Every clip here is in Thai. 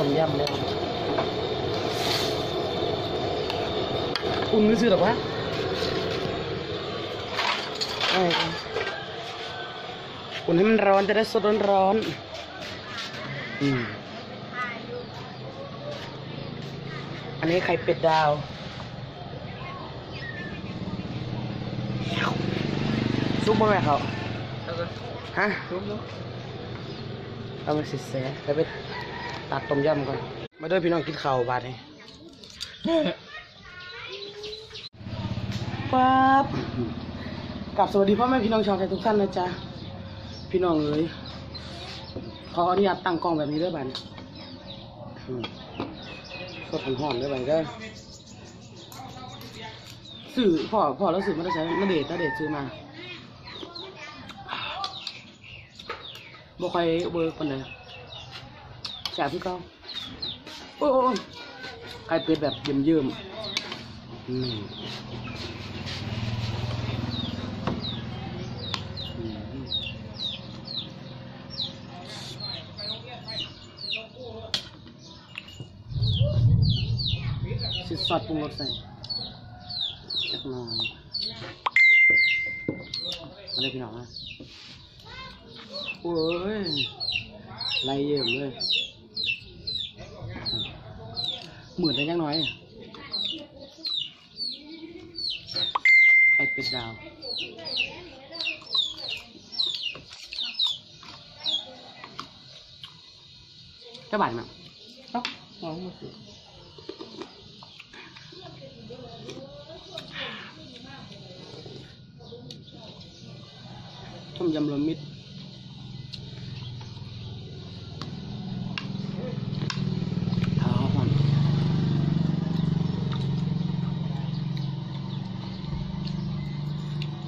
ต้มยำแล้วอุ่นไม่ซื้อหรอวะเอ้ยอุ่นให้มันร้อนจะได้สดร้อนๆอืมอันนี้ไข่เป็ดดาวซุปบ่แม่เขาฮะทุบลูกเอามาสิแสไปไป ตักต้มยำก่อน มาเด้อพี่น้องกินข้าวบาดนี้ปั๊บกลับสวัสดีพ่อแม่พี่น้องชาวไทยทุกท่านนะจ๊ะ พี่น้องเอ๋ยขออนุญาตตั้งกล้องแบบนี้เด้วยบัดนอืมก็ถึงห้องเด้วยบัดนก็สื่อพ่อพ่อแล้วสื่อมาได้ใช้นาเดชน์นาเดชน์ซื้อมาบ่ค่อยเวิร์กปานใด แสบพี่เก้าโอ้โอ้โอ้ยไข่เป็ดแบบเยิ้มเยิ้มอืมอืมสิซอสปรุงรสใส่จักหน่อยมาเลยพี่น้องนะโอ้ยไล่เยิ่มเลย หมื่นได้ยังน้อยไข่เป็ดดาวเจ้าบ้านมั้งเอ้าลองมาสิต้มยำรวมมิตรขาวหอม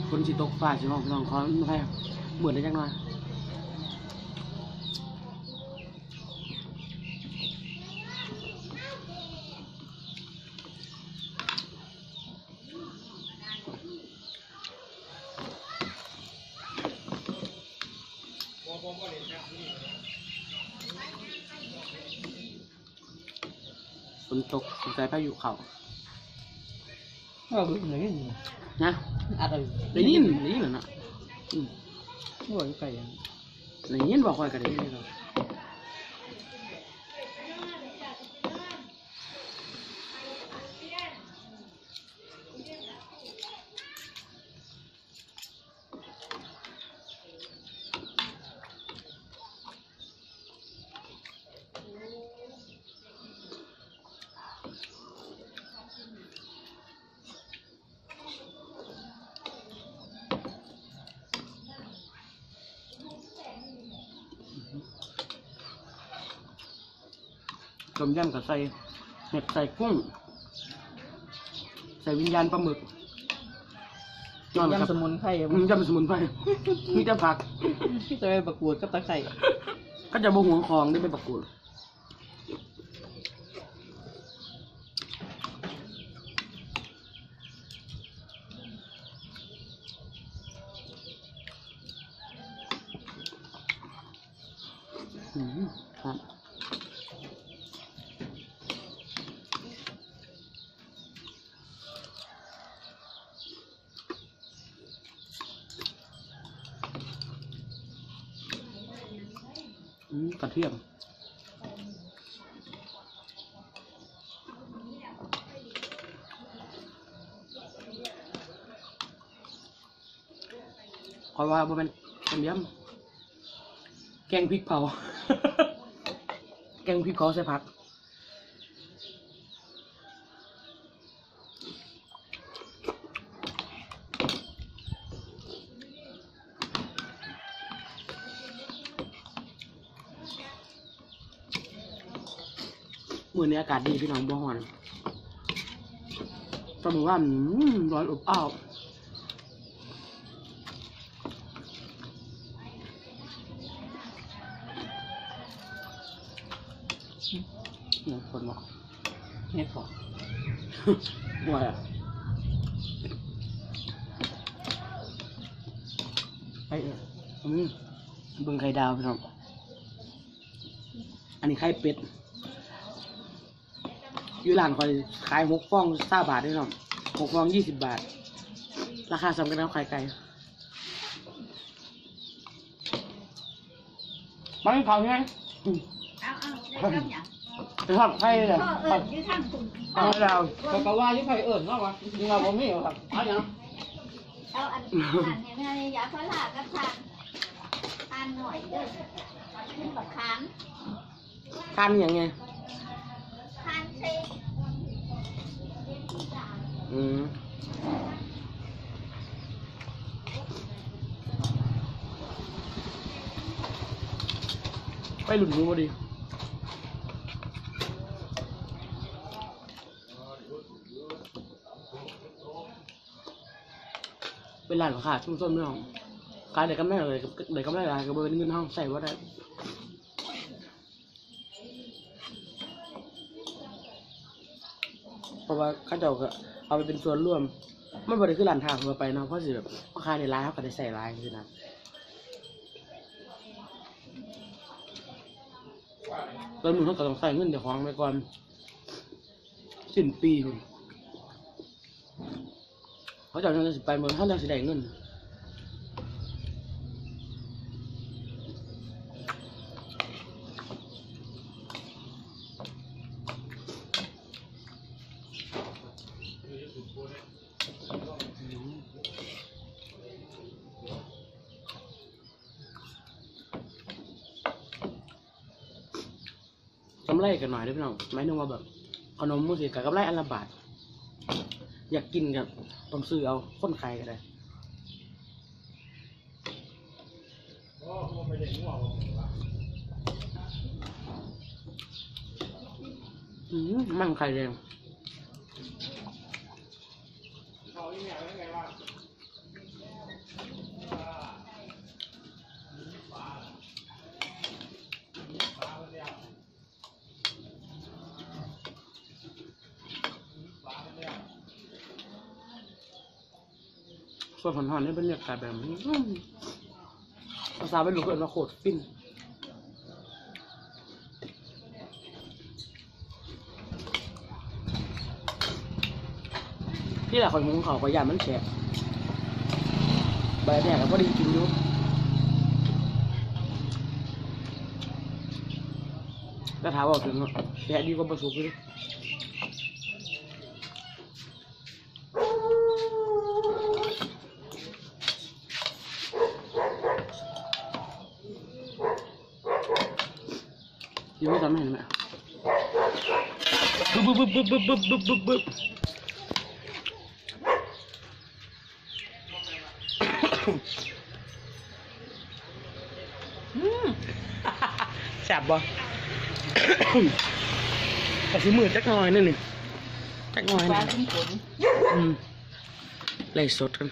คน สิตกฟ้าสิห้องพี่น้องขอไม่ใช่เหมือนได้จังหน่อยฝนตกสงสัยพายุเขาเรา นนี่นะอะไรได้ยินได้ยินเหรอนะอืมโอ้ยไก่ยังได้ยินบอกคอยกันได้ยินเลย ต้มยำกับใส่เห็ดใส่กุ้ง ใส่วิญญาณปลาหมึกนอนครับยำสมุนไพรอืมยำสมุนไพรมีแต่ผักที่จะไปประกวดกับตะไคร่ก็จะบ่หวงของได้ไปประกวดอืมครับอืม กระเทียมขอยว่าบ่เป็นต้มยำแกงพริกเผา แกงพริกเผาใส่ผัก มื้อนี้อากาศดีพี่น้องบ่ฮอนตอนมื้อว่าร้อนอบอ้าวเนี่ยคนบอกเฮ็ดของว่าไอ้เออืมเบิ่งไข่ดาวพี่น้องอันนี้ไข่เป็ด อยู่ร้านคอยขายหกฟองสาบาทได้หน่อยหกฟองยี่สิบบาท ราคาสำกันแล้วไข่ไก่ไม่เผาไงอืมเอาเอาได้คำหยังไปทอดไข่เลยพ่อเอิญอยู่ทางคุณเอาให้เราก็กะว่าที่ใครเอิญเนาะวะจริงๆเราบ่มีหรอกครับเอาอย่างเอาอันอันเห็นไหมยาพารากับทานทานหน่อยเด้อขึ้นบักขามทานอย่างไง ทานเซ่ อืมไปหลุดมือพอดีเป็นร้านของข้าชุ่มส้นไม่หอมขายเด็กก็ไม่เลยเด็กก็ไม่ได้ก็เป็นเงินห้องใส่ว่าได้ เพ ราะว่าเข้าเจ้าก็เอาไปเป็นส่วนร่วม มันบริคือหลานทางเราไปเนาะเพราะสิแบบพ่อค้าในร้านเขาก็ได้ใส่ร้านคือนะแล้วมึงเขาก็ต้องใส่เงินเดี๋ยวของไปก่อนสิ้นปีพุ่นเขาเจะยังสิไปเมืองเขายังสิได้เงิน ไรกันหน่อยด้อพี่น้องหมายถึงว่าแบบขนมมือถือกับกำไรอันละบาท อยากกินกับต้องซื้อเอาคนขายก็ได้อืมมันไข่แดง ส่วนหอนๆนี่เป็นบรรยากาศแบบนี้อืมภาษาเป็นลูกเอิญว่าโคตรฟินที่แหละคอยมุงเขาขอยานมันแฉะใบแดงก็พอดีกินอยู่แต่ถามว่าถึงแฉะดีกว่าประสุกเลย ยังไม่ทำให้เห็นไหมบึ๊บบึ๊บบึ๊บบึ๊บบึ๊บบึ๊บบึ๊บบึ๊บแสบบ่แต่สิมือจักหน่อยนั่นนี่จักหน่อยปลานี่ชิ้นผลอืมไล่สดกัน